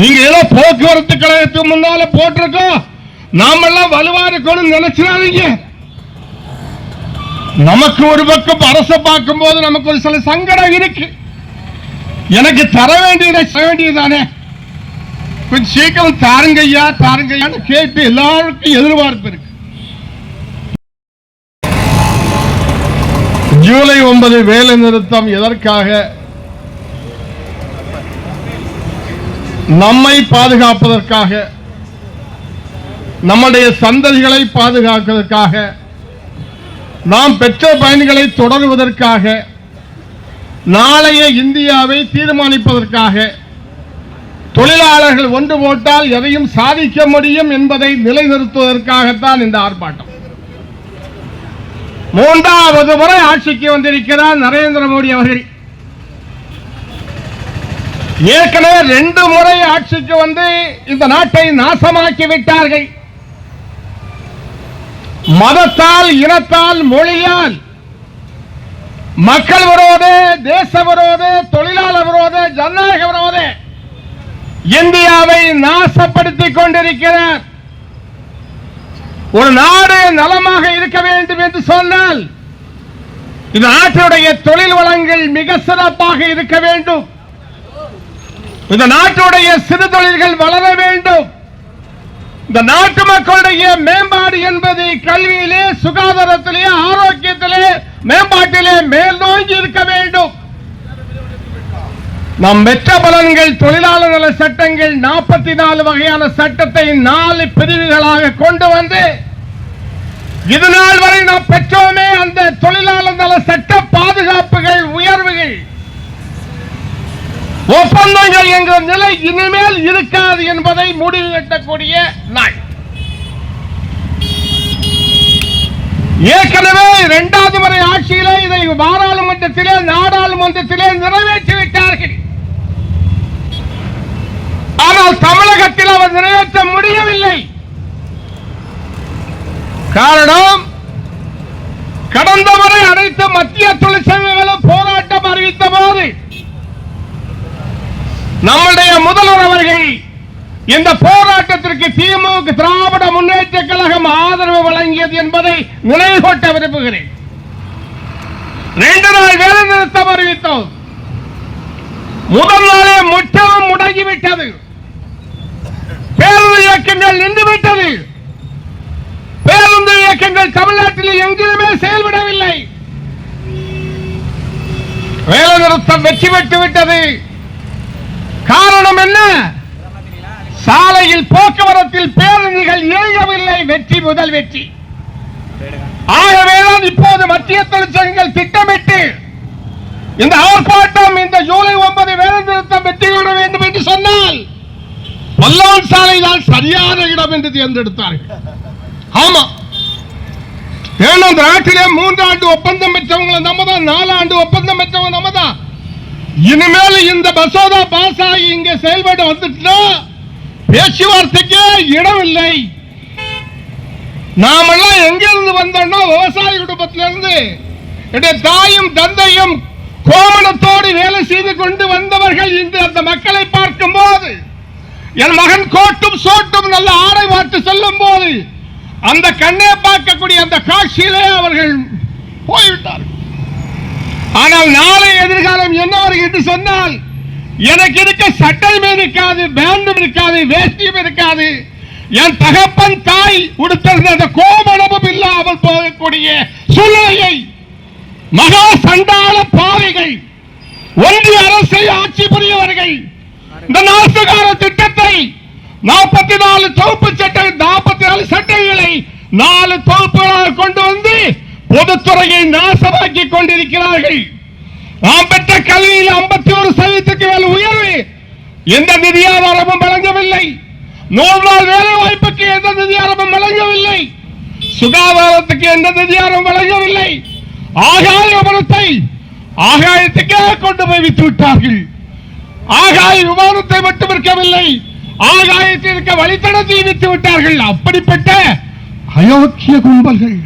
நீங்க ஏதோ போக்குவரத்து கழகத்துக்கு முன்னால போட்டிருக்கோம். நாமெல்லாம் வலுவா இருக்கணும்னு நினைச்சிடாதீங்க. நமக்கு ஒரு பக்கம் அரசை பார்க்கும் போது நமக்கு ஒரு சில சங்கடம் இருக்கு. எனக்கு தர வேண்டியதை செய்ய வேண்டியதுதானே. கொஞ்சம் சீக்கிரம் தாருங்கய்யா தாருங்கய்யான்னு கேட்டு எல்லாருக்கும் எதிர்பார்ப்பு இருக்கு. ஜூலை ஒன்பது வேலை நிறுத்தம் எதற்காக நம்மை பாதுகாப்பதற்காக நம்முடைய சந்ததிகளை பாதுகாப்பதற்காக நாம் பெற்ற பயன்களை தொடருவதற்காக நாளைய இந்தியாவை தீர்மானிப்பதற்காக தொழிலாளர்கள் ஒன்று போட்டால் எதையும் சாதிக்க முடியும் என்பதை நிலைநிறுத்துவதற்காகத்தான் இந்த ஆர்ப்பாட்டம். மூன்றாவது முறை ஆட்சிக்கு வந்திருக்கிறார் நரேந்திர மோடி அவர்கள். ஏற்கனவே ரெண்டு முறை ஆட்சிக்கு வந்து இந்த நாட்டை நாசமாக்கி விட்டார்கள் மதத்தால் இனத்தால் மொழியால் மக்கள் விரோத தேச விரோத தொழிலாளர் விரோத ஜனநாயக விரோத இந்தியாவை நாசப்படுத்திக் கொண்டிருக்கிறார். ஒரு நாடு நலமாக இருக்க வேண்டும் என்று சொன்னால் இந்த நாட்டினுடைய தொழில் வளங்கள் மிக சிறப்பாக இருக்க வேண்டும். இந்த நாட்டுடைய சிறு தொழில்கள் வளர வேண்டும். இந்த நாட்டு மக்களுடைய மேம்பாடு என்பது கல்வியிலே சுகாதாரத்திலே ஆரோக்கியத்திலே மேம்பாட்டிலே மேல் நோங்கி இருக்க வேண்டும். நம் பெற்ற பலன்கள் தொழிலாளர் நல சட்டங்கள் நாற்பத்தி நாலு வகையான சட்டத்தை நாலு பிரிவுகளாக கொண்டு வந்து இது நாள் வரை நாம் பெற்றோமே அந்த தொழிலாளர் நல சட்ட பாதுகாப்புகள் உயர்வுகள். ஒப்பந்தங்கள் என்கிற நிலை இனிமேல் இருக்காது என்பதை முடிவு கட்டக்கூடிய நாள். ஏற்கனவே இரண்டாவது முறை ஆட்சியிலே இதை பாராளுமன்றத்திலே நாடாளுமன்றத்திலே நிறைவேற்றி விட்டார்கள். ஆனால் தமிழகத்தில் அவர் நிறைவேற்ற முடியவில்லை. காரணம் கடந்த முறை அனைத்து மத்திய தொழிற்சங்க நம்முடைய முதல்வர் அவர்கள் இந்த போராட்டத்திற்கு திமுக திராவிட முன்னேற்ற கழகம் ஆதரவு வழங்கியது என்பதை நினைவுகூட்ட விரும்புகிறேன். ரெண்டு நாள் வேலை நிறுத்தம் அறிவித்தோம். முதல் நாளே முற்றிலும் முடங்கிவிட்டது. பேருந்து இயக்கங்கள் நின்றுவிட்டது. பேருந்து இயக்கங்கள் தமிழ்நாட்டில் எங்கிலுமே செயல்படவில்லை. வேலை நிறுத்தம் வெற்றி பெற்று விட்டது. காரணம் என்ன? சாலையில் போக்குவரத்தில் பேருந்துகள் இயங்கவில்லை. வெற்றி முதல் வெற்றி. ஆகவேதான் இப்போது மத்திய தொழிற்சங்கங்கள் திட்டமிட்டு இந்த ஆர்ப்பாட்டம் இந்த ஜூலை ஒன்பது வேலை நிறுத்தம் வெற்றி கொள்ள வேண்டும் என்று சொன்னால் பல்லான் சாலை தான் சரியான இடம் என்று தேர்ந்தெடுத்தார்கள். ஆமா. ஏன்னா இந்த நாட்டிலே மூன்றாண்டு ஒப்பந்தம் பெற்றவங்களை நம்ம தான் நாலாண்டு ஒப்பந்தம் பெற்றவங்க நம்ம தான் இனிமேல் இந்த மசோதா பாஸ் ஆகி இங்க செயல்பட்டு வந்துட்டுனா பேச்சுவார்த்தைக்கே இடம் இல்லை நாமெல்லாம் எங்கிருந்து வந்தோம்னா விவசாய குடும்பத்திலிருந்து. என்னுடைய தாயும் தந்தையும் கோமணத்தோடு வேலை செய்து கொண்டு வந்தவர்கள் இன்று அந்த மக்களை பார்க்கும் போது என் மகன் கோட்டும் சோட்டும் நல்ல ஆடை பார்த்து செல்லும் போது அந்த கண்ணே பார்க்கக்கூடிய அந்த காட்சியிலே அவர்கள் போய்விட்டார்கள். ஆனால் நாளை எதிர்காலம் என்ன வரும் என்று சொன்னால் எனக்கு இருக்க சட்டையும் இருக்காது பேண்டும் இருக்காது வேஷ்டியும் இருக்காது. என் தகப்பன் தாய் உடுத்திருந்த அந்த கோமணமும் இல்லாமல் போகக்கூடிய சூழ்நிலையை மகா சண்டாள பாவைகள் ஒன்றிய அரசை ஆட்சி புரியவர்கள் இந்த நாசுகார திட்டத்தை நாற்பத்தி நாலு தொகுப்பு சட்டம் நாற்பத்தி நாலு சட்டங்களை நாலு தொகுப்புகளாக கொண்டு வந்து பொதுத்துறையை நாசமாக்கி கொண்டிருக்கிறார்கள். நாம் பெற்ற கல்வியில் ஐம்பத்தி ஒரு சதவீதத்துக்கு மேல் உயர்வு எந்த நிதியாதாரமும் வழங்கவில்லை. நூறு நாள் வேலை வாய்ப்புக்கு எந்த நிதியாரமும் வழங்கவில்லை. சுகாதாரத்துக்கு எந்த நிதியாரம் வழங்கவில்லை. ஆகாய விமானத்தை ஆகாயத்துக்கே கொண்டு போய் விட்டு விட்டார்கள். ஆகாய விமானத்தை மட்டும் இருக்கவில்லை ஆகாயத்தில் இருக்க வழித்தடத்தை விட்டு விட்டார்கள். அப்படிப்பட்ட அயோக்கிய கும்பல்கள்.